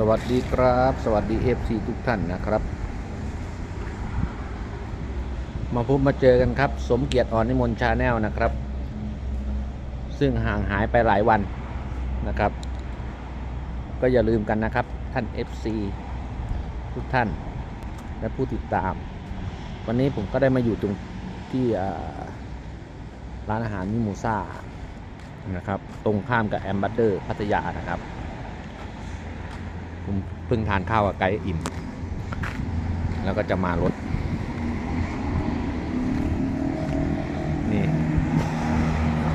สวัสดีครับ สวัสดี FC ทุกท่านนะครับ มาพบมาเจอกันครับ สมเกียรติอ่อนนิมนต์ชาแนลนะครับ ซึ่งห่างหายไปหลายวันนะครับ ก็อย่าลืมกันนะครับ ท่าน FC ทุกท่านและผู้ติดตาม วันนี้ผมก็ได้มาอยู่ตรงที่ร้านอาหารมิมูซ่านะครับ ตรงข้ามกับแอมบัตเดอร์พัทยานะครับ เพิ่งทานข้าวกับไกด์อิ่ม แล้วก็จะมารถ นี่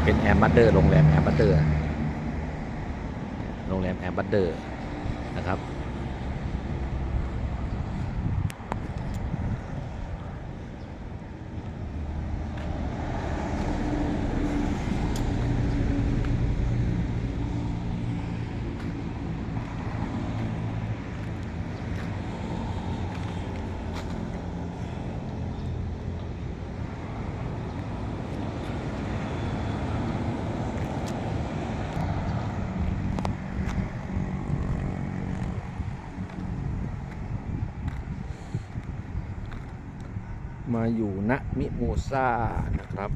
เป็นแอมบัตเดอร์โรงแรมแอมบัตเดอร์ โรงแรมแอมบัตเดอร์นะครับ มาอยู่ณมิโมซานะครับ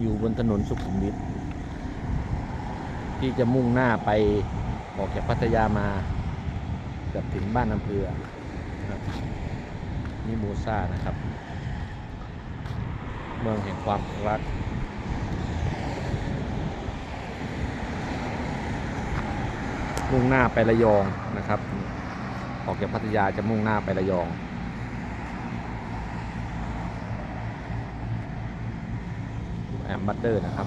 อยู่บนถนนสุขุมวิทที่จะมุ่งหน้าไปออกจากพัทยามาเกือบถึงบ้านอำเภอนะครับมิโมซานะครับ เมืองแห่งความรัก มุ่งหน้าไประยองนะครับ ออกจากพัทยาจะมุ่งหน้าไประยอง แอมบัตเดอร์นะครับ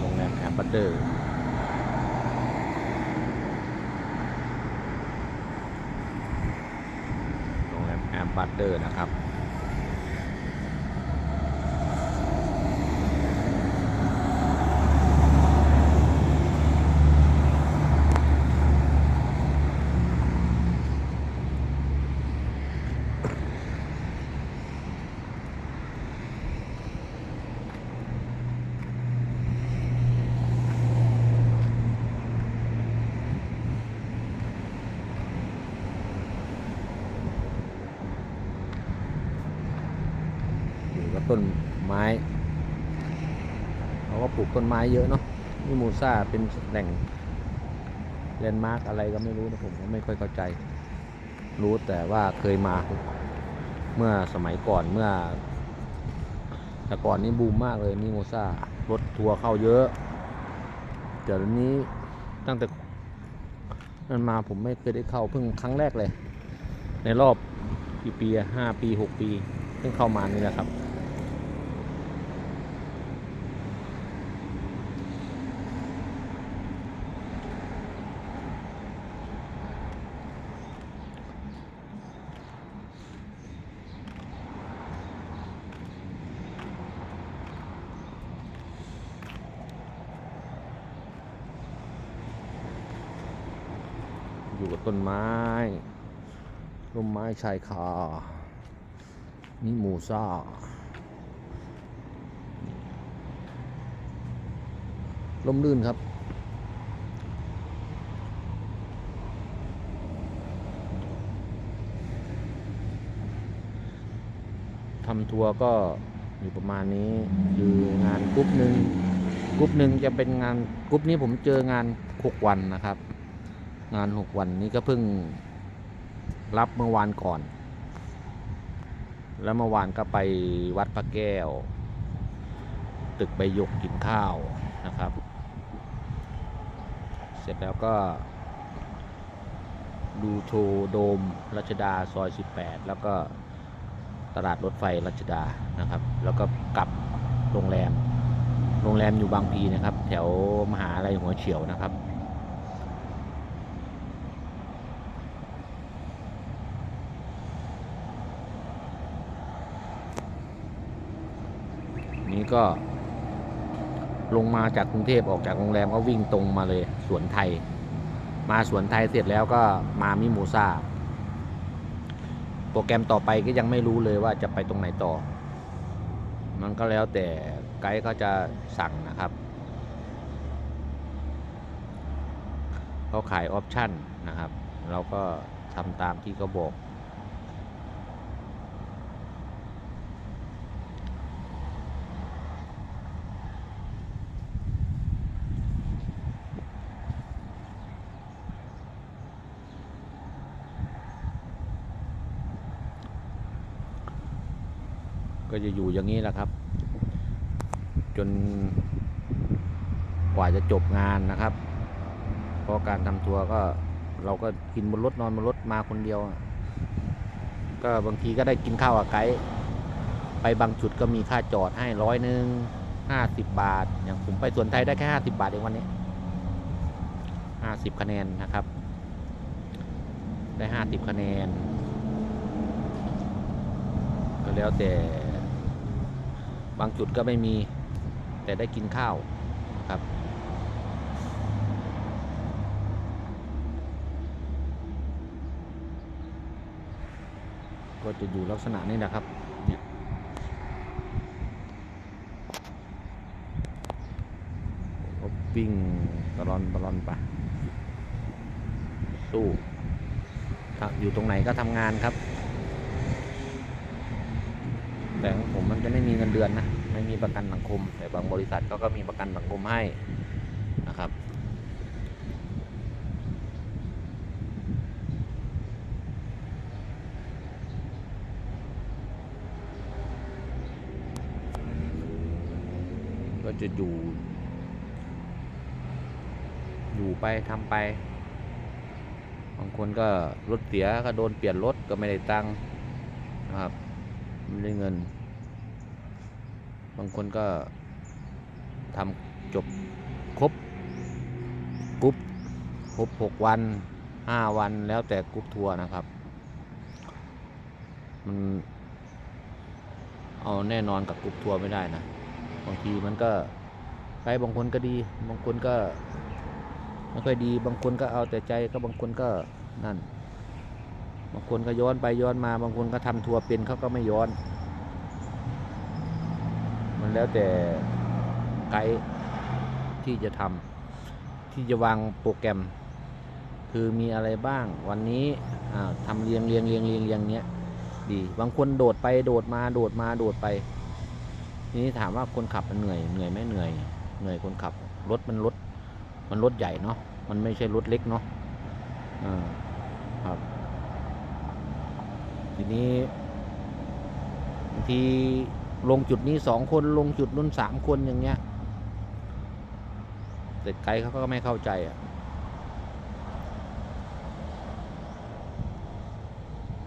โรงแรมแอมบัตเดอร์โรงแรมแอมบัตเดอร์นะครับ ต้นไม้เขาก็ปลูกต้นไม้เยอะเนาะนี่มูซ่าเป็นแหล่งแลนด์มาร์กอะไรก็ไม่รู้นะผมก็ไม่ค่อยเข้าใจ รู้แต่ว่าเคยมาเมื่อสมัยก่อนเมื่อ แต่ก่อนนี้บูมมากเลยนี่โมซ่ารถทัวร์เข้าเยอะเดี๋ยวนี้ตั้งแต่นั้นมาผมไม่เคยได้เข้าเพิ่งครั้งแรกเลย ในรอบกี่ปีห้าปีหกปี เพิ่งเข้ามานี่แหละครับ อยู่กับต้นไม้ร่มไม้ชายคามิมูซ่าล่มลื่นครับ ทำทัวร์ก็อยู่ประมาณนี้คืองานกรุ๊ปหนึ่งกรุ๊ปหนึ่งจะเป็นงานกรุ๊ปนี้ผมเจองานหกวันนะครับ งานหกวันนี้ก็เพิ่งรับเมื่อวานก่อน แล้วเมื่อวานก็ไปวัดพระแก้ว ตึกใบหยกกินข้าวนะครับ เสร็จแล้วก็ดูโชว์โดมรัชดาซอย 18 แล้วก็ตลาดรถไฟรัชดานะครับ แล้วก็กลับโรงแรม โรงแรมอยู่บางพีนะครับ แถวมหาลัยหัวเฉียวนะครับ ก็ ลงมาจากกรุงเทพออกจากโรงแรมก็วิ่งตรงมาเลยสวนไทย มาสวนไทยเสร็จแล้วก็มามิโมซาโปรแกรมต่อไปก็ยังไม่รู้เลยว่าจะไปตรงไหนต่อ มันก็แล้วแต่ไกด์เขาจะสั่งนะครับ เขาขายออปชั่นนะครับ เราก็ทำตามที่เขาบอก ก็จะอยู่อย่างนี้แหละครับ จนกว่าจะจบงานนะครับ เพราะการทำทัวร์ก็เราก็กินบนรถนอนบนรถมาคนเดียว ก็บางทีก็ได้กินข้าวกับไกด์ไปบางจุดก็มีค่าจอดให้ร้อยหนึ่งห้าสิบบาท อย่างผมไปสวนไทยได้แค่ห้าสิบาทเองวันนี้ห้าสิบคะแนนนะครับ ได้ห้าสิบคะแนน ก็แล้วแต่ บางจุดก็ไม่มีแต่ได้กินข้าวครับ ก็จะอยู่ลักษณะนี้นะครับเนี่ยก็วิ่งตลอนตลอนไปสู้อยู่ตรงไหนก็ทำงานครับ แต่ของผมมันจะไม่มีเงินเดือนนะไม่มีประกันสังคม แต่บางบริษัทเขาก็มีประกันสังคมให้นะครับก็จะอยู่ อยู่ไปทำไป บางคนก็รถเสียก็โดนเปลี่ยนรถก็ไม่ได้ตังค์นะครับ ไม่ได้เงิน บางคนก็ทำจบครบกรุ๊ปครบหกวันห้าวันแล้วแต่กรุ๊ปทัวร์นะครับ มันเอาแน่นอนกับกรุ๊ปทัวร์ไม่ได้นะ บางทีมันก็ไปบางคนก็ดี บางคนก็ไม่ค่อยดี บางคนก็เอาแต่ใจก็บางคนก็นั่น บางคนก็ย้อนไปย้อนมา บางคนก็ทำทัวร์เป็นเขาก็ไม่ย้อน มันแล้วแต่ไกด์ที่จะทำที่จะวางโปรแกรม คือมีอะไรบ้าง วันนี้อ่าทำเรียงเรียงเรียงเรียงเรียงเนี้ยดี บางคนโดดไปโดดมาโดดมาโดดไป ทีนี้ถามว่าคนขับมันเหนื่อยเหนื่อยไหมเหนื่อย เหนื่อยคนขับรถมันรถมันรถใหญ่เนาะมันไม่ใช่รถเล็กเนาะอ่าครับ ทีนี้บางทีลงจุดนี้สองคนลงจุดนู้นสามคนอย่างเงี้ยแต่ไกด์เขาก็ไม่เข้าใจอะ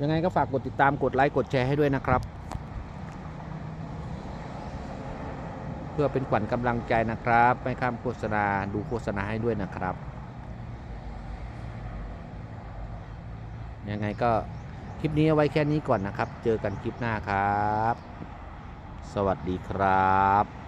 ยังไงก็ฝากกดติดตามกดไลค์กดแชร์ให้ด้วยนะครับ เพื่อเป็นขวัญกำลังใจนะครับ ไม่ข้ามโฆษณาดูโฆษณาให้ด้วยนะครับ ยังไงก็ คลิปนี้เอาไว้แค่นี้ก่อนนะครับ เจอกันคลิปหน้าครับ สวัสดีครับ